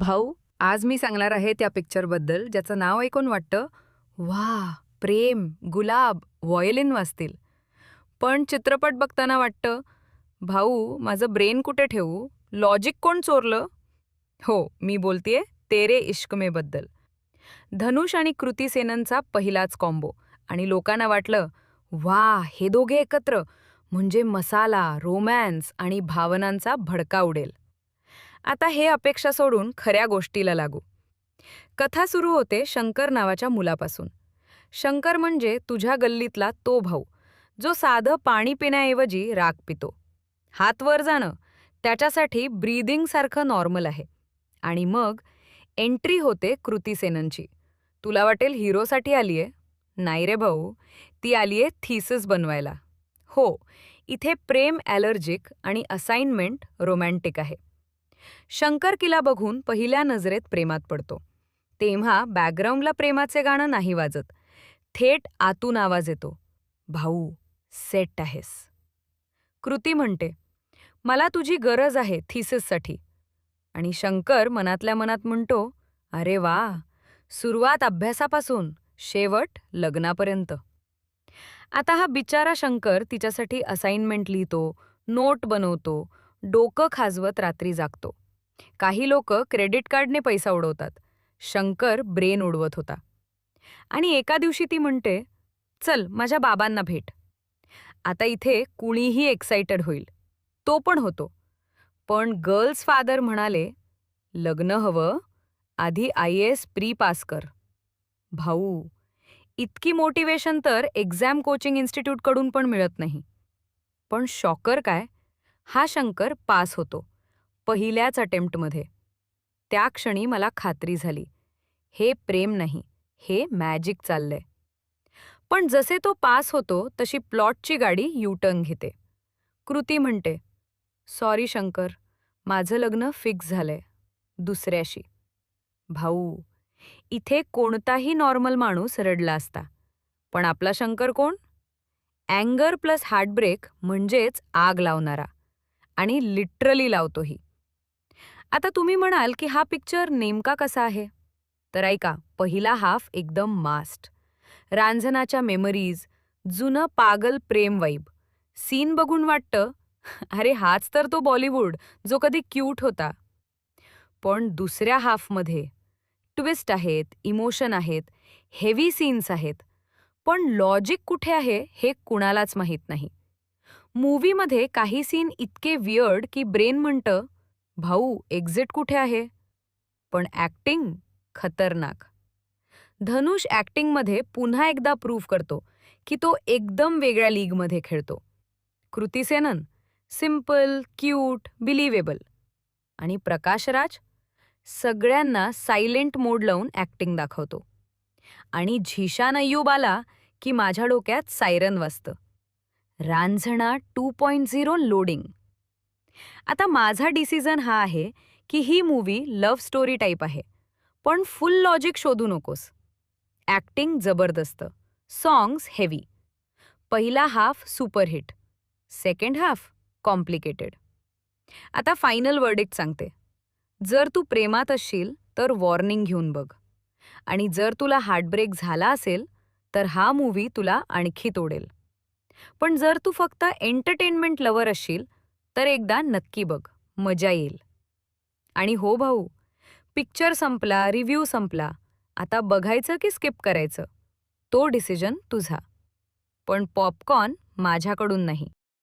भाऊ आज मी सांगणार आहे त्या पिक्चरबद्दल ज्याचं नाव ऐकून वाटतं वा प्रेम गुलाब व्हॉयलिन वाजतील. पण चित्रपट बघताना वाटतं भाऊ माझं ब्रेन कुठे ठेवू? लॉजिक कोण चोरलं? हो मी बोलतेय तेरे इश्कमेबद्दल धनुष आणि कृती सेननचा पहिलाच कॉम्बो आणि लोकांना वाटलं वा हे दोघे एकत्र म्हणजे मसाला रोमॅन्स आणि भावनांचा भडका उडेल. आता हे अपेक्षा सोडून खऱ्या गोष्टीला लागू. कथा सुरू होते शंकर नावाच्या मुलापासून. शंकर म्हणजे तुझ्या गल्लीतला तो भाऊ जो साधं पाणी पिण्याऐवजी राग पितो. हात वर जाणं त्याच्यासाठी ब्रीदिंगसारखं नॉर्मल आहे. आणि मग एंट्री होते कृती सेननची. तुला वाटेल हिरोसाठी आलीये? नाही रे भाऊ ती आलीये थीसिस बनवायला. हो इथे प्रेम ॲलर्जिक आणि असाइनमेंट रोमॅन्टिक आहे. शंकर किला बघून पहिल्या नजरेत प्रेमात पडतो. तेव्हा बॅकग्राऊंडला प्रेमाचे गाणं नाही वाजत. थेट आतून आवाज येतो. भाऊ सेट आहेस. कृती म्हणते मला तुझी गरज आहे थिसिससाठी. आणि शंकर मनातल्या मनात म्हणतो अरे वा सुरुवात अभ्यासापासून शेवट लग्नापर्यंत. आता हा बिचारा शंकर तिच्यासाठी असाइनमेंट लिहितो नोट बनवतो डोकं खाजवत रात्री जागतो. काही लोक क्रेडिट कार्डने पैसा उडवतात. शंकर ब्रेन उडवत होता. आणि एका दिवशी ती म्हणते चल माझ्या बाबांना भेट. आता इथे कुणीही एक्साइटेड होईल. तो पण होतो. पण गर्ल्स फादर म्हणाले लग्न हवं. आधी आय एस प्री पास कर. भाऊ इतकी मोटिवेशन तर एक्झाम कोचिंग इन्स्टिट्यूटकडून पण मिळत नाही. पण शॉकर काय? हा शंकर पास होतो पहिल्याच अटेम्प्टमध्ये. त्या क्षणी मला खात्री झाली. हे प्रेम नाही हे मॅजिक चाललंय. पण जसे तो पास होतो तशी प्लॉटची गाडी यूटर्न घेते. कृती म्हणते सॉरी शंकर माझं लग्न फिक्स झालंय दुसऱ्याशी. भाऊ इथे कोणताही नॉर्मल माणूस रडला असता पण आपला शंकर कोण? अँगर प्लस हार्टब्रेक म्हणजेच आग लावणारा. आणि लिटरली लावतोही आता तुम्ही म्हणाल की हा पिक्चर नेमका कसा आहे? तर ऐका पहिला हाफ एकदम मास्ट रांझनाच्या मेमरीज जुनं पागल प्रेम वाईब. सीन बघून वाटतं अरे हाच तर तो बॉलिवूड जो कधी क्यूट होता. पण दुसऱ्या हाफमध्ये ट्विस्ट आहेत इमोशन आहेत हेवी सीन्स आहेत. पण लॉजिक कुठे आहे हे कुणालाच माहीत नाही. मूवीमध्ये काही सीन इतके वियर्ड की ब्रेन म्हणतं भाऊ एक्झिट कुठे आहे? पण ॲक्टिंग खतरनाक. धनुष ॲक्टिंगमध्ये पुन्हा एकदा प्रूव्ह करतो की तो एकदम वेगळ्या लीगमध्ये खेळतो. कृती सेनन सिंपल क्यूट बिलिव्हेबल आणि प्रकाशराज सगळ्यांना सायलेंट मोड लावून ॲक्टिंग दाखवतो. आणि झिशान अय्यूब आला की माझ्या डोक्यात siren वाजतं. Raanjhanaa two point zero loading. आता माझा डिसिजन हा आहे की ही मूवी लव्ह स्टोरी टाईप आहे पण फुल लॉजिक शोधू नकोस. ॲक्टिंग जबरदस्त सॉंग्स हेवी. पहिला half superhit second half complicated. आता फायनल वर्डिक्ट सांगते. जर तू प्रेमात असशील तर वॉर्निंग घेऊन बघ. आणि जर तुला हार्टब्रेक झाला असेल तर हा मूव्ही तुला आणखी तोडेल. पण जर तू फक्त एंटरटेनमेंट लवर असशील तर एकदा नक्की बघ मजा येईल. आणि हो भाऊ पिक्चर संपला रिव्ह्यू संपला आता बघायचं की स्किप करायचं? तो डिसिजन तुझा. पण पॉपकॉर्न माझ्याकडून नाही.